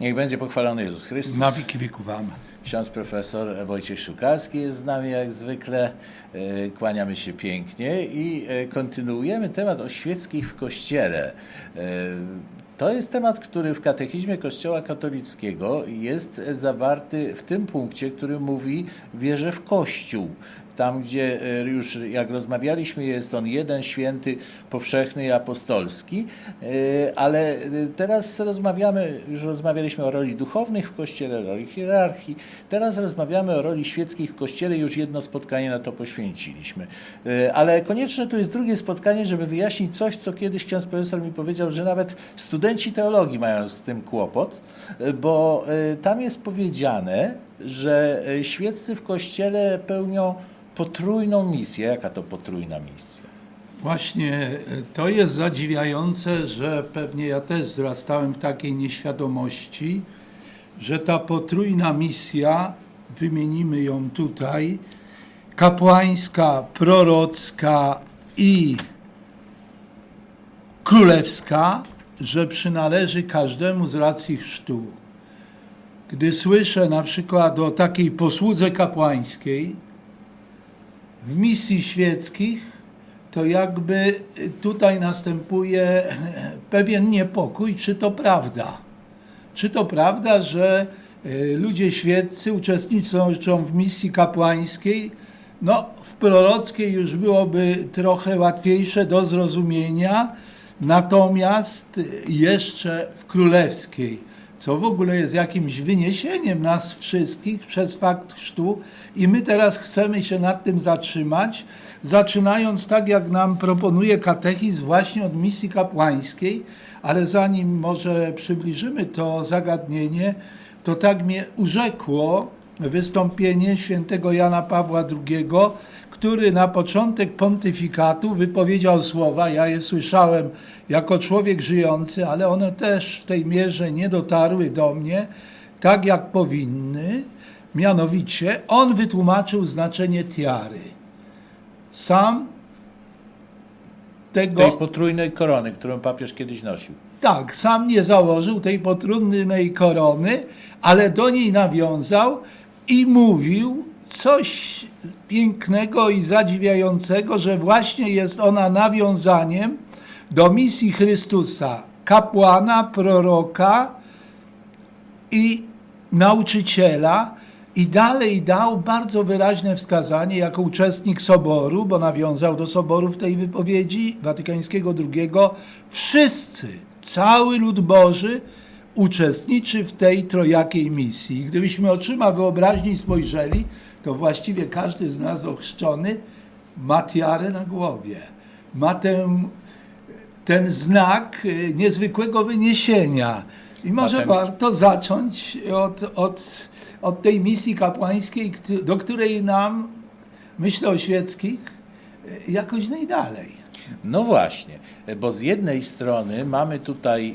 Niech będzie pochwalony Jezus Chrystus. Na wieki wieków. Amen. Ksiądz profesor Wojciech Szukalski jest z nami jak zwykle. E, Kłaniamy się pięknie i e, kontynuujemy temat o świeckich w Kościele. E, To jest temat, który w katechizmie Kościoła katolickiego jest zawarty w tym punkcie, który mówi wierzę w Kościół. Tam, gdzie e, już jak rozmawialiśmy, jest on jeden święty, powszechny i apostolski, e, ale e, teraz rozmawiamy, już rozmawialiśmy o roli duchownych w Kościele, roli hierarchii, teraz rozmawiamy o roli świeckich w Kościele, już jedno spotkanie na to poświęciliśmy. Ale konieczne tu jest drugie spotkanie, żeby wyjaśnić coś, co kiedyś ksiądz profesor mi powiedział, że nawet studenci teologii mają z tym kłopot, bo tam jest powiedziane, że e, świeccy w Kościele pełnią potrójną misję. Jaka to potrójna misja? Właśnie e, to jest zadziwiające, że pewnie ja też wzrastałem w takiej nieświadomości, że ta potrójna misja, wymienimy ją tutaj, kapłańska, prorocka i królewska, że przynależy każdemu z racji chrztu. Gdy słyszę na przykład o takiej posłudze kapłańskiej w misji świeckich, to jakby tutaj następuje pewien niepokój, czy to prawda. Czy to prawda, że e, ludzie świeccy uczestniczą w misji kapłańskiej? No, w prorockiej już byłoby trochę łatwiejsze do zrozumienia, natomiast jeszcze w królewskiej, co w ogóle jest jakimś wyniesieniem nas wszystkich przez fakt chrztu i my teraz chcemy się nad tym zatrzymać, zaczynając tak, jak nam proponuje katechizm właśnie od misji kapłańskiej, ale zanim może przybliżymy to zagadnienie, to tak mnie urzekło wystąpienie świętego Jana Pawła II, który na początek pontyfikatu wypowiedział słowa, ja je słyszałem jako człowiek żyjący, ale one też w tej mierze nie dotarły do mnie tak, jak powinny. Mianowicie, on wytłumaczył znaczenie tiary. Sam tego... Tej potrójnej korony, którą papież kiedyś nosił. Tak, sam nie założył tej potrudnej korony, ale do niej nawiązał i mówił coś pięknego i zadziwiającego, że właśnie jest ona nawiązaniem do misji Chrystusa, kapłana, proroka i nauczyciela. I dalej dał bardzo wyraźne wskazanie jako uczestnik Soboru, bo nawiązał do Soboru w tej wypowiedzi Watykańskiego II. Wszyscy, cały lud Boży uczestniczy w tej trojakiej misji. Gdybyśmy oczyma wyobraźni spojrzeli, to właściwie każdy z nas ochrzczony ma tiarę na głowie. Ma tę, ten znak y, niezwykłego wyniesienia. I może Potem- warto zacząć od, od, od tej misji kapłańskiej, do której nam, myślę o świeckich, y, jakoś najdalej. No właśnie, bo z jednej strony mamy tutaj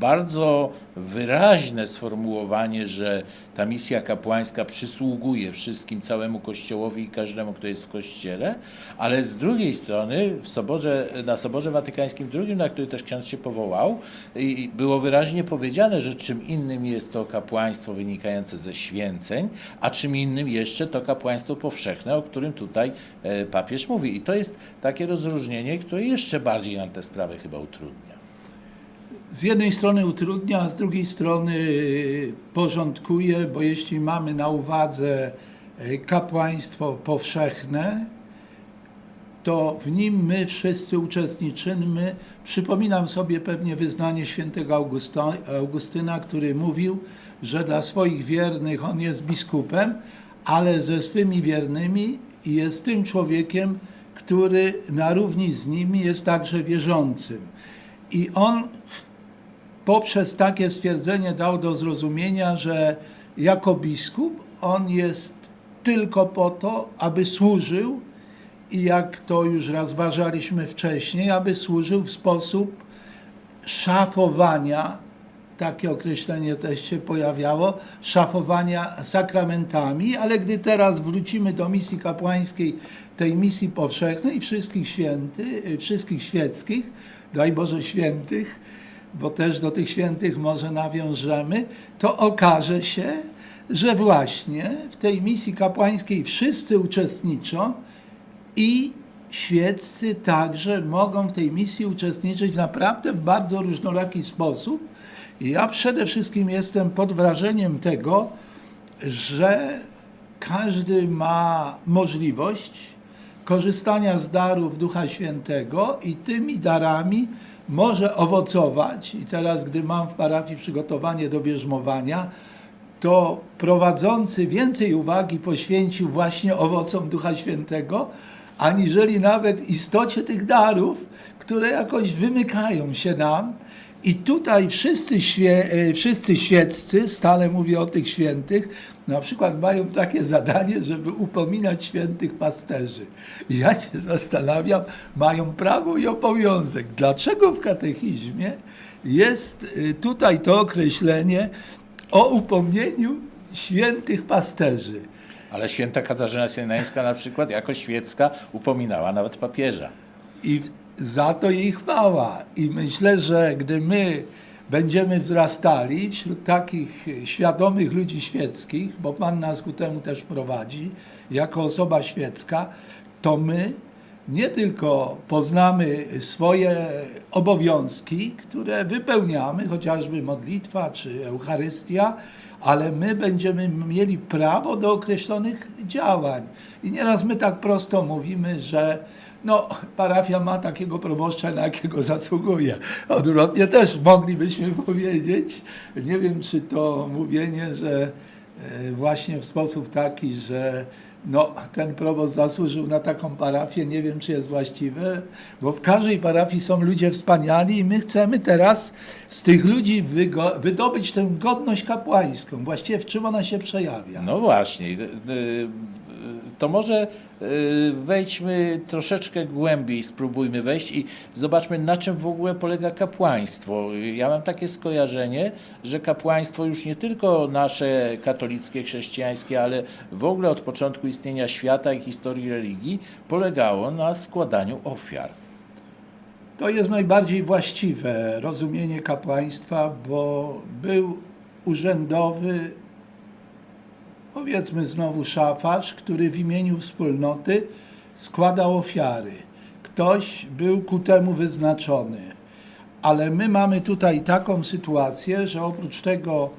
bardzo wyraźne sformułowanie, że ta misja kapłańska przysługuje wszystkim, całemu Kościołowi i każdemu, kto jest w Kościele, ale z drugiej strony w Soborze, na Soborze Watykańskim II, na który też ksiądz się powołał, było wyraźnie powiedziane, że czym innym jest to kapłaństwo wynikające ze święceń, a czym innym jeszcze to kapłaństwo powszechne, o którym tutaj e, papież mówi. I to jest takie rozróżnienie, które jeszcze bardziej nam tę sprawę chyba utrudnia. Z jednej strony utrudnia, a z drugiej strony porządkuje, bo jeśli mamy na uwadze y, kapłaństwo powszechne, to w nim my wszyscy uczestniczymy. Przypominam sobie pewnie wyznanie świętego Augustyna, który mówił, że dla swoich wiernych on jest biskupem, ale ze swymi wiernymi jest tym człowiekiem, który na równi z nimi jest także wierzącym. I on poprzez takie stwierdzenie dał do zrozumienia, że jako biskup on jest tylko po to, aby służył i jak to już rozważaliśmy wcześniej, aby służył w sposób szafowania, takie określenie też się pojawiało, szafowania sakramentami, ale gdy teraz wrócimy do misji kapłańskiej, tej misji powszechnej wszystkich święty, wszystkich świeckich, daj Boże świętych, bo też do tych świętych może nawiążemy, to okaże się, że właśnie w tej misji kapłańskiej wszyscy uczestniczą i świeccy także mogą w tej misji uczestniczyć naprawdę w bardzo różnoraki sposób. I ja przede wszystkim jestem pod wrażeniem tego, że każdy ma możliwość korzystania z darów Ducha Świętego i tymi darami może owocować. I teraz, gdy mam w parafii przygotowanie do bierzmowania, to prowadzący więcej uwagi poświęcił właśnie owocom Ducha Świętego, aniżeli nawet istocie tych darów, które jakoś wymykają się nam. I tutaj wszyscy, świe, e, wszyscy świeccy, stale mówię o tych świętych, na przykład mają takie zadanie, żeby upominać świętych pasterzy. I ja się zastanawiam, mają prawo i obowiązek. Dlaczego w katechizmie jest e, tutaj to określenie o upomnieniu świętych pasterzy? Ale święta Katarzyna Synańska na przykład jako świecka upominała nawet papieża. I za to jej chwała. I myślę, że gdy my będziemy wzrastali wśród takich świadomych ludzi świeckich, bo Pan nas ku temu też prowadzi, jako osoba świecka, to my nie tylko poznamy swoje obowiązki, które wypełniamy, chociażby modlitwa czy Eucharystia, ale my będziemy mieli prawo do określonych działań. I nieraz my tak prosto mówimy, że no, parafia ma takiego proboszcza, na jakiego zasługuje. Odwrotnie też moglibyśmy powiedzieć. Nie wiem, czy to mówienie, że e, właśnie w sposób taki, że no, ten proboszcz zasłużył na taką parafię, nie wiem, czy jest właściwe, bo w każdej parafii są ludzie wspaniali i my chcemy teraz z tych ludzi wydobyć tę godność kapłańską. Właściwie w czym ona się przejawia? No właśnie. To może y, wejdźmy troszeczkę głębiej, spróbujmy wejść i zobaczmy, na czym w ogóle polega kapłaństwo. Ja mam takie skojarzenie, że kapłaństwo już nie tylko nasze katolickie, chrześcijańskie, ale w ogóle od początku istnienia świata i historii religii polegało na składaniu ofiar. To jest najbardziej właściwe rozumienie kapłaństwa, bo był urzędowy, powiedzmy znowu szafarz, który w imieniu wspólnoty składał ofiary. Ktoś był ku temu wyznaczony. Ale my mamy tutaj taką sytuację, że oprócz tego,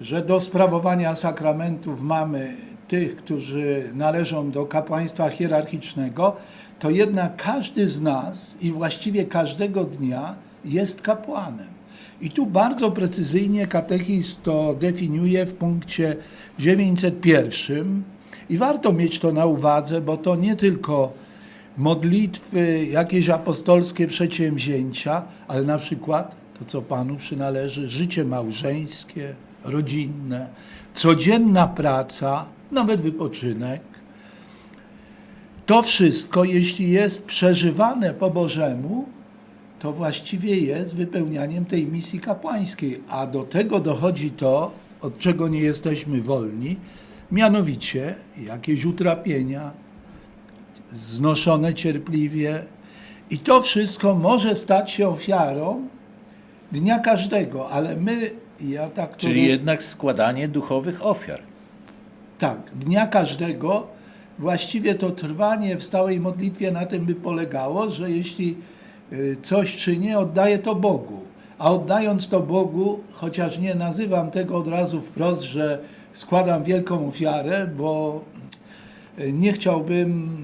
że do sprawowania sakramentów mamy tych, którzy należą do kapłaństwa hierarchicznego, to jednak każdy z nas i właściwie każdego dnia jest kapłanem. I tu bardzo precyzyjnie katechizm to definiuje w punkcie 901 i warto mieć to na uwadze, bo to nie tylko modlitwy, jakieś apostolskie przedsięwzięcia, ale na przykład to, co Panu przynależy, życie małżeńskie, rodzinne, codzienna praca, nawet wypoczynek. To wszystko, jeśli jest przeżywane po Bożemu, to właściwie jest wypełnianiem tej misji kapłańskiej. A do tego dochodzi to, od czego nie jesteśmy wolni, mianowicie jakieś utrapienia, znoszone cierpliwie. I to wszystko może stać się ofiarą dnia każdego, ale my, ja tak Czyli jednak składanie duchowych ofiar. tak, dnia każdego, właściwie to trwanie w stałej modlitwie na tym by polegało, że jeśli coś czynię, oddaję to Bogu. A oddając to Bogu, chociaż nie nazywam tego od razu wprost, że składam wielką ofiarę, bo y, nie chciałbym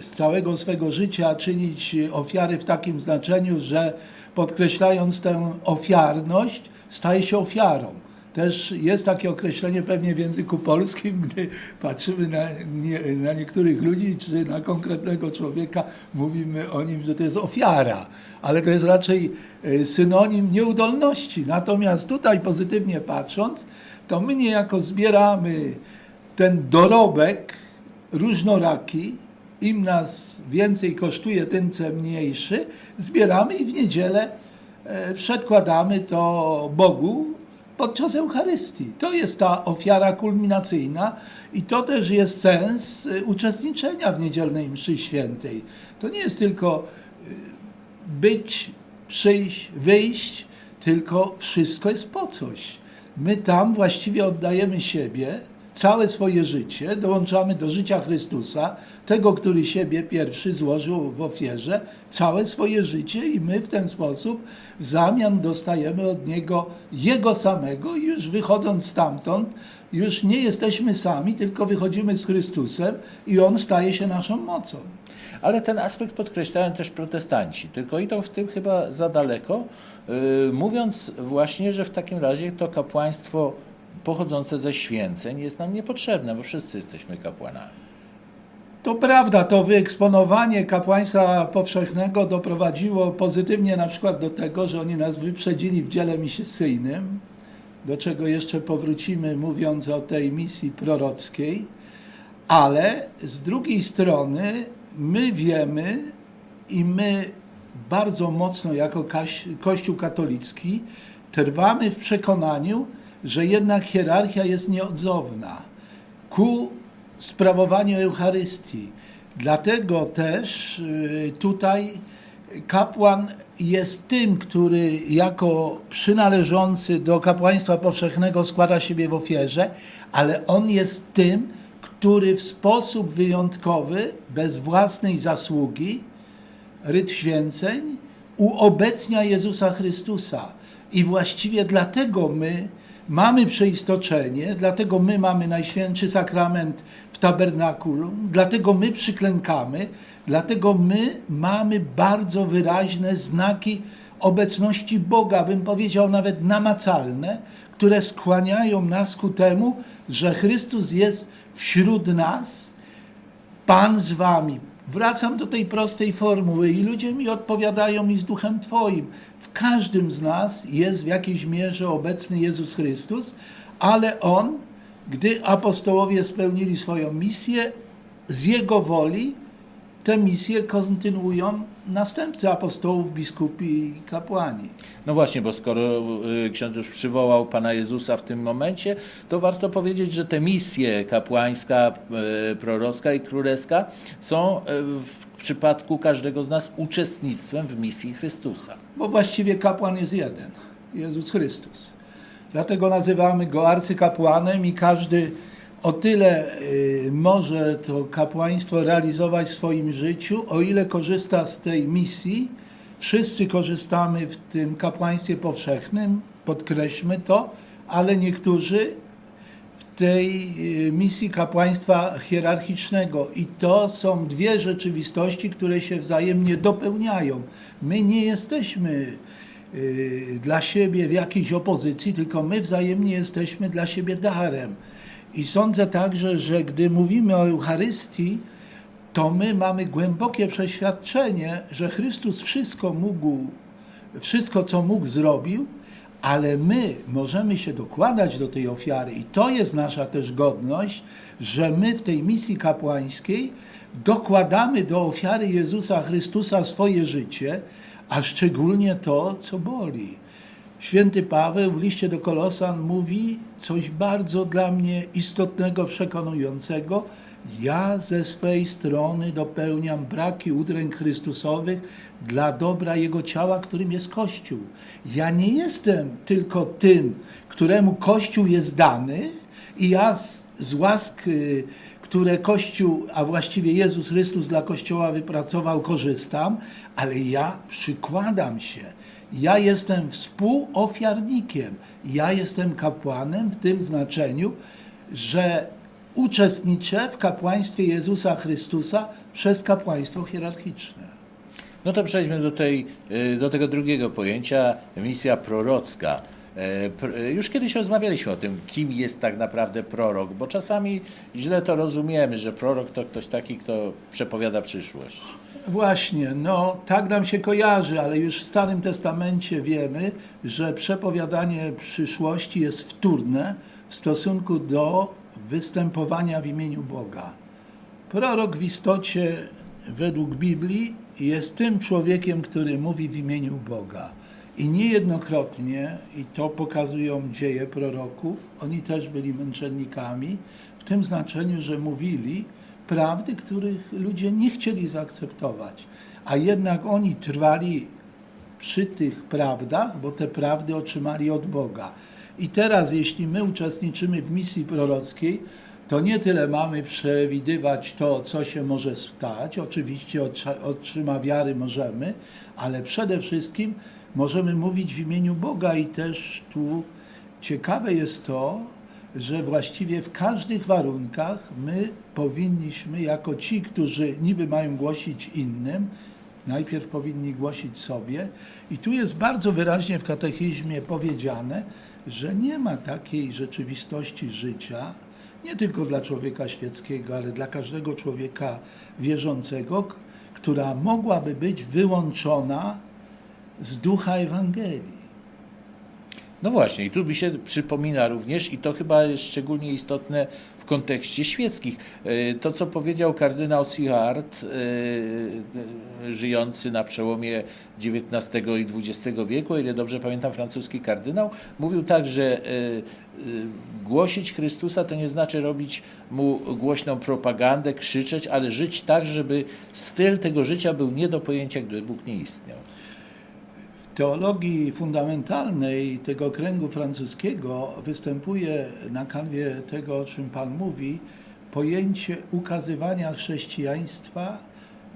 z całego swego życia czynić ofiary w takim znaczeniu, że podkreślając tę ofiarność, staje się ofiarą. Też jest takie określenie pewnie w języku polskim, gdy patrzymy na, nie, na niektórych ludzi czy na konkretnego człowieka, mówimy o nim, że to jest ofiara, ale to jest raczej e, synonim nieudolności. Natomiast tutaj pozytywnie patrząc, to my niejako zbieramy ten dorobek różnoraki, im nas więcej kosztuje, tym mniejszy, zbieramy i w niedzielę e, przedkładamy to Bogu podczas Eucharystii. To jest ta ofiara kulminacyjna i to też jest sens e, uczestniczenia w niedzielnej mszy świętej. To nie jest tylko e, być, przyjść, wyjść, tylko wszystko jest po coś. My tam właściwie oddajemy siebie, całe swoje życie, dołączamy do życia Chrystusa, tego, który siebie pierwszy złożył w ofierze, całe swoje życie i my w ten sposób w zamian dostajemy od Niego Jego samego i już wychodząc stamtąd, już nie jesteśmy sami, tylko wychodzimy z Chrystusem i On staje się naszą mocą. Ale ten aspekt podkreślają też protestanci, tylko idą w tym chyba za daleko, yy, mówiąc właśnie, że w takim razie to kapłaństwo pochodzące ze święceń jest nam niepotrzebne, bo wszyscy jesteśmy kapłanami. To prawda, to wyeksponowanie kapłaństwa powszechnego doprowadziło pozytywnie na przykład do tego, że oni nas wyprzedzili w dziele misiesyjnym, do czego jeszcze powrócimy mówiąc o tej misji prorockiej, ale z drugiej strony my wiemy i my bardzo mocno jako Kościół katolicki trwamy w przekonaniu, że jednak hierarchia jest nieodzowna ku sprawowaniu Eucharystii. Dlatego też y, tutaj kapłan jest tym, który jako przynależący do kapłaństwa powszechnego składa siebie w ofierze, ale on jest tym, który w sposób wyjątkowy, bez własnej zasługi, ryt święceń, uobecnia Jezusa Chrystusa. I właściwie dlatego my mamy przeistoczenie, dlatego my mamy Najświętszy Sakrament w tabernakulum, dlatego my przyklękamy, dlatego my mamy bardzo wyraźne znaki obecności Boga, bym powiedział nawet namacalne, które skłaniają nas ku temu, że Chrystus jest wśród nas, Pan z wami. Wracam do tej prostej formuły i ludzie mi odpowiadają mi z duchem Twoim. W każdym z nas jest w jakiejś mierze obecny Jezus Chrystus, ale On, gdy apostołowie spełnili swoją misję, z Jego woli tę misję kontynuują następcy apostołów, biskupi i kapłani. No właśnie, bo skoro y, ksiądz już przywołał Pana Jezusa w tym momencie, to warto powiedzieć, że te misje kapłańska, y, prorocka i królewska są y, w przypadku każdego z nas uczestnictwem w misji Chrystusa. Bo właściwie kapłan jest jeden, Jezus Chrystus. Dlatego nazywamy go arcykapłanem i każdy o tyle y, może to kapłaństwo realizować w swoim życiu, o ile korzysta z tej misji. Wszyscy korzystamy w tym kapłaństwie powszechnym, podkreślmy to, ale niektórzy w tej y, misji kapłaństwa hierarchicznego. I to są dwie rzeczywistości, które się wzajemnie dopełniają. My nie jesteśmy y, dla siebie w jakiejś opozycji, tylko my wzajemnie jesteśmy dla siebie darem. I sądzę także, że gdy mówimy o Eucharystii, to my mamy głębokie przeświadczenie, że Chrystus wszystko mógł, wszystko co mógł zrobił, ale my możemy się dokładać do tej ofiary i to jest nasza też godność, że my w tej misji kapłańskiej dokładamy do ofiary Jezusa Chrystusa swoje życie, a szczególnie to, co boli. Święty Paweł w liście do Kolosan mówi coś bardzo dla mnie istotnego, przekonującego. Ja ze swej strony dopełniam braki udręk Chrystusowych dla dobra Jego ciała, którym jest Kościół. Ja nie jestem tylko tym, któremu Kościół jest dany i ja z, z łask, które Kościół, a właściwie Jezus Chrystus dla Kościoła wypracował, korzystam, ale ja przykładam się. Ja jestem współofiarnikiem. Ja jestem kapłanem w tym znaczeniu, że uczestniczę w kapłaństwie Jezusa Chrystusa przez kapłaństwo hierarchiczne. No to przejdźmy do, tej, y, do tego drugiego pojęcia, misja prorocka. E, y, Już kiedyś rozmawialiśmy o tym, kim jest tak naprawdę prorok, bo czasami źle to rozumiemy, że prorok to ktoś taki, kto przepowiada przyszłość. Właśnie, no tak nam się kojarzy, ale już w Starym Testamencie wiemy, że przepowiadanie przyszłości jest wtórne w stosunku do występowania w imieniu Boga. Prorok w istocie, według Biblii, jest tym człowiekiem, który mówi w imieniu Boga. I niejednokrotnie, i to pokazują dzieje proroków, oni też byli męczennikami, w tym znaczeniu, że mówili prawdy, których ludzie nie chcieli zaakceptować. A jednak oni trwali przy tych prawdach, bo te prawdy otrzymali od Boga. I teraz, jeśli my uczestniczymy w misji prorockiej, to nie tyle mamy przewidywać to, co się może stać, oczywiście otrzyma wiary możemy, ale przede wszystkim możemy mówić w imieniu Boga i też tu ciekawe jest to, że właściwie w każdych warunkach my powinniśmy, jako ci, którzy niby mają głosić innym, najpierw powinni głosić sobie. I tu jest bardzo wyraźnie w katechizmie powiedziane, że nie ma takiej rzeczywistości życia, nie tylko dla człowieka świeckiego, ale dla każdego człowieka wierzącego, która mogłaby być wyłączona z ducha Ewangelii. No właśnie, i tu mi się przypomina również, i to chyba jest szczególnie istotne w kontekście świeckich, e, to co powiedział kardynał Sihart, e, żyjący na przełomie XIX i XX wieku, o ile dobrze pamiętam, francuski kardynał, mówił tak, że e, e, głosić Chrystusa to nie znaczy robić mu głośną propagandę, krzyczeć, ale żyć tak, żeby styl tego życia był nie do pojęcia, gdyby Bóg nie istniał. Teologii fundamentalnej tego kręgu francuskiego występuje na kanwie tego, o czym Pan mówi, pojęcie ukazywania chrześcijaństwa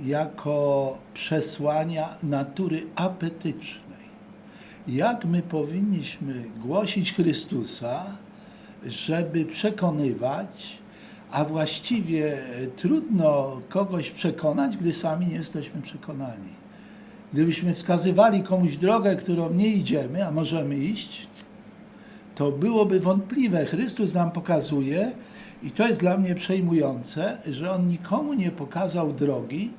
jako przesłania natury apetycznej. Jak my powinniśmy głosić Chrystusa, żeby przekonywać, a właściwie trudno kogoś przekonać, gdy sami nie jesteśmy przekonani. Gdybyśmy wskazywali komuś drogę, którą nie idziemy, a możemy iść, to byłoby wątpliwe. Chrystus nam pokazuje, i to jest dla mnie przejmujące, że On nikomu nie pokazał drogi,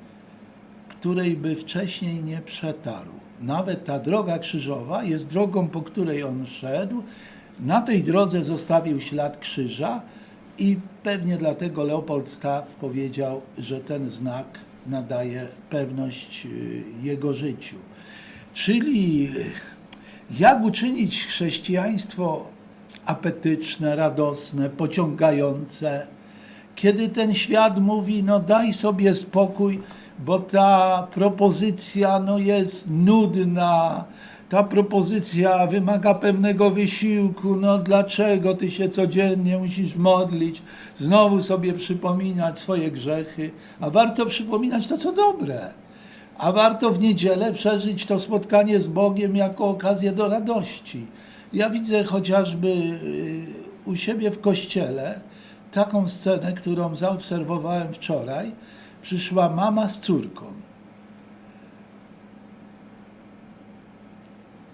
której by wcześniej nie przetarł. Nawet ta droga krzyżowa jest drogą, po której On szedł. Na tej drodze zostawił ślad krzyża i pewnie dlatego Leopold Staff powiedział, że ten znak nadaje pewność y, jego życiu. Czyli y, jak uczynić chrześcijaństwo apetyczne, radosne, pociągające, kiedy ten świat mówi, no daj sobie spokój, bo ta propozycja no, jest nudna, ta propozycja wymaga pewnego wysiłku, no dlaczego ty się codziennie musisz modlić, znowu sobie przypominać swoje grzechy, a warto przypominać to, co dobre. A warto w niedzielę przeżyć to spotkanie z Bogiem jako okazję do radości. Ja widzę chociażby y, u siebie w kościele taką scenę, którą zaobserwowałem wczoraj. Przyszła mama z córką.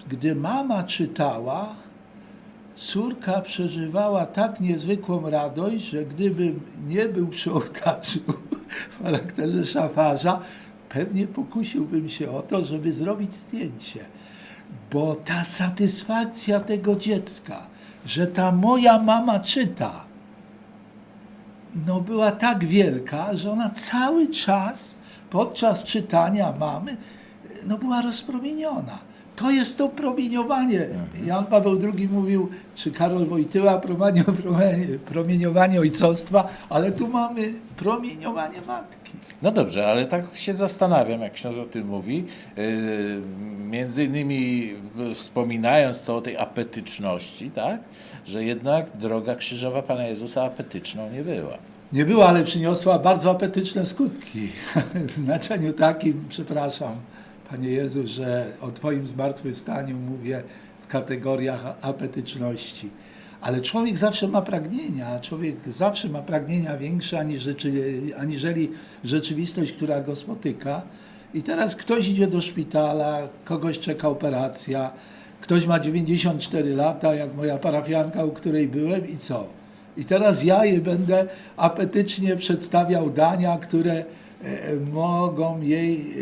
Gdy mama czytała, córka przeżywała tak niezwykłą radość, że gdybym nie był przy ołtarzu w charakterze szafarza, pewnie pokusiłbym się o to, żeby zrobić zdjęcie. Bo ta satysfakcja tego dziecka, że ta moja mama czyta, no była tak wielka, że ona cały czas podczas czytania mamy no była rozpromieniona. To jest to promieniowanie. Jan Paweł II mówił, czy Karol Wojtyła, promienio- promienio- promieniowanie ojcostwa, ale tu mamy promieniowanie matki. No dobrze, ale tak się zastanawiam, jak ksiądz o tym mówi. Yy, Między innymi yy, wspominając to o tej apetyczności, tak? Że jednak droga krzyżowa Pana Jezusa apetyczną nie była. Nie była, ale przyniosła bardzo apetyczne skutki. W znaczeniu takim, przepraszam, Panie Jezu, że o Twoim zmartwychwstaniu mówię w kategoriach apetyczności. Ale człowiek zawsze ma pragnienia, człowiek zawsze ma pragnienia większe aniżeli rzeczywistość, która go spotyka. I teraz ktoś idzie do szpitala, kogoś czeka operacja, ktoś ma 94 lata, jak moja parafianka, u której byłem i co? I teraz ja je będę apetycznie przedstawiał dania, które mogą jej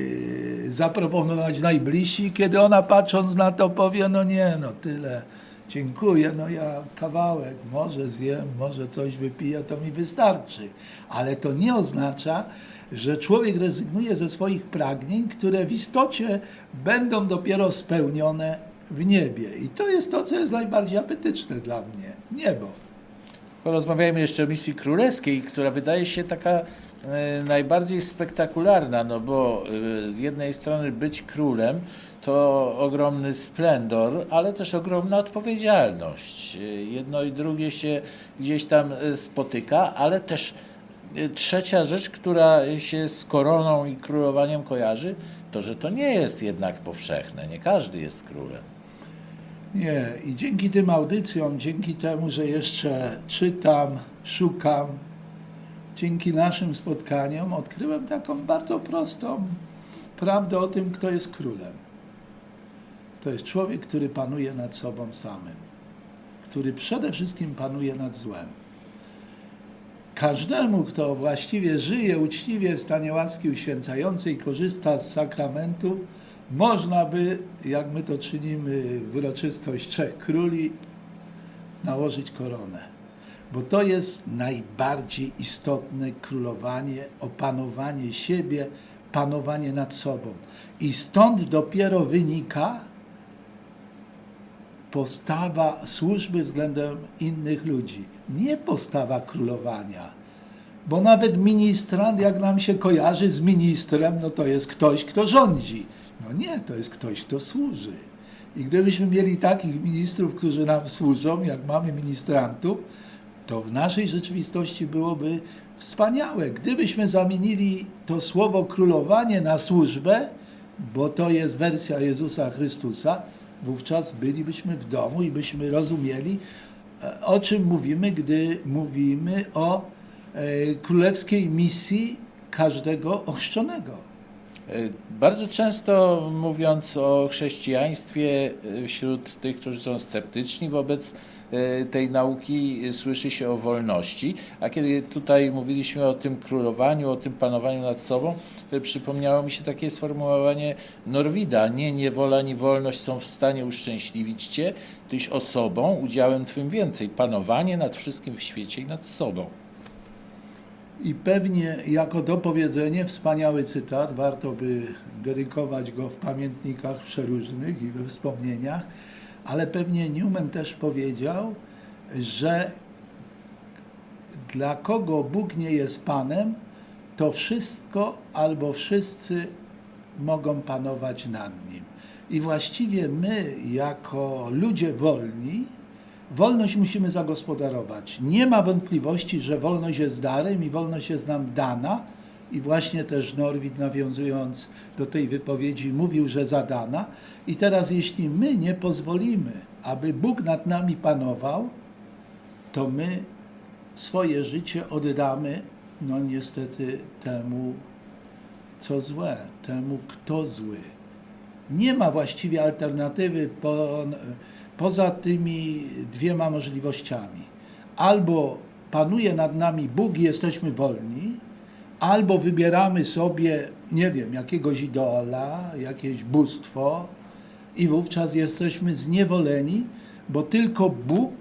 e, zaproponować najbliżsi, kiedy ona patrząc na to powie, no nie, no tyle, dziękuję, no ja kawałek, może zjem, może coś wypiję, to mi wystarczy. Ale to nie oznacza, że człowiek rezygnuje ze swoich pragnień, które w istocie będą dopiero spełnione w niebie. I to jest to, co jest najbardziej apetyczne dla mnie, niebo. Porozmawiajmy jeszcze o misji królewskiej, która wydaje się taka e, najbardziej spektakularna, no bo e, z jednej strony być królem to ogromny splendor, ale też ogromna odpowiedzialność. Y, Jedno i drugie się gdzieś tam y, spotyka, ale też y, trzecia rzecz, która się z koroną i królowaniem kojarzy, to że to nie jest jednak powszechne. Nie każdy jest królem. Nie, i dzięki tym audycjom, dzięki temu, że jeszcze czytam, szukam, dzięki naszym spotkaniom odkryłem taką bardzo prostą prawdę o tym, kto jest królem. To jest człowiek, który panuje nad sobą samym, który przede wszystkim panuje nad złem. Każdemu, kto właściwie żyje uczciwie w stanie łaski uświęcającej, korzysta z sakramentów, można by, jak my to czynimy w uroczystość Trzech Króli, nałożyć koronę. Bo to jest najbardziej istotne królowanie, opanowanie siebie, panowanie nad sobą. I stąd dopiero wynika postawa służby względem innych ludzi. Nie postawa królowania. Bo nawet ministrant, jak nam się kojarzy z ministrem, no to jest ktoś, kto rządzi. No nie, to jest ktoś, kto służy. I gdybyśmy mieli takich ministrów, którzy nam służą, jak mamy ministrantów, to w naszej rzeczywistości byłoby wspaniałe. Gdybyśmy zamienili to słowo królowanie na służbę, bo to jest wersja Jezusa Chrystusa, wówczas bylibyśmy w domu i byśmy rozumieli, e, o czym mówimy, gdy mówimy o e, królewskiej misji każdego ochrzczonego. Y, Bardzo często mówiąc o chrześcijaństwie y, wśród tych, którzy są sceptyczni wobec y, tej nauki, słyszy się o wolności, a kiedy tutaj mówiliśmy o tym królowaniu, o tym panowaniu nad sobą, przypomniało mi się takie sformułowanie Norwida, nie niewola, ni wolność są w stanie uszczęśliwić Cię, Tyś osobą, udziałem Twym więcej, panowanie nad wszystkim w świecie i nad sobą. I pewnie jako dopowiedzenie wspaniały cytat, warto by dedykować go w pamiętnikach przeróżnych i we wspomnieniach, ale pewnie Newman też powiedział, że dla kogo Bóg nie jest Panem, to wszystko albo wszyscy mogą panować nad Nim. I właściwie my, jako ludzie wolni, wolność musimy zagospodarować. Nie ma wątpliwości, że wolność jest darem i wolność jest nam dana. I właśnie też Norwid, nawiązując do tej wypowiedzi, mówił, że zadana. I teraz, jeśli my nie pozwolimy, aby Bóg nad nami panował, to my swoje życie oddamy, no niestety, temu, co złe, temu, kto zły. Nie ma właściwie alternatywy poza tymi dwiema możliwościami. Albo panuje nad nami Bóg i jesteśmy wolni, albo wybieramy sobie, nie wiem, jakiegoś idola, jakieś bóstwo i wówczas jesteśmy zniewoleni, bo tylko Bóg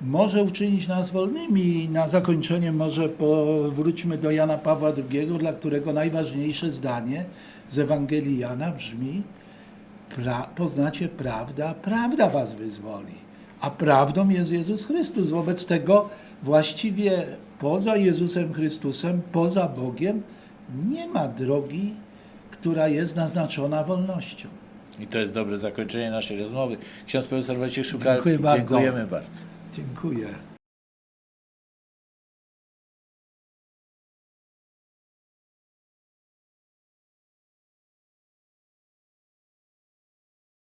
może uczynić nas wolnymi. I na zakończenie może powróćmy do Jana Pawła II, dla którego najważniejsze zdanie z Ewangelii Jana brzmi pra, poznacie prawda, prawda was wyzwoli. A prawdą jest Jezus Chrystus. Wobec tego właściwie poza Jezusem Chrystusem, poza Bogiem nie ma drogi, która jest naznaczona wolnością. I to jest dobre zakończenie naszej rozmowy. Ksiądz profesor Wojciech Szukalski, Dziękuję bardzo. dziękujemy bardzo. Dziękuję.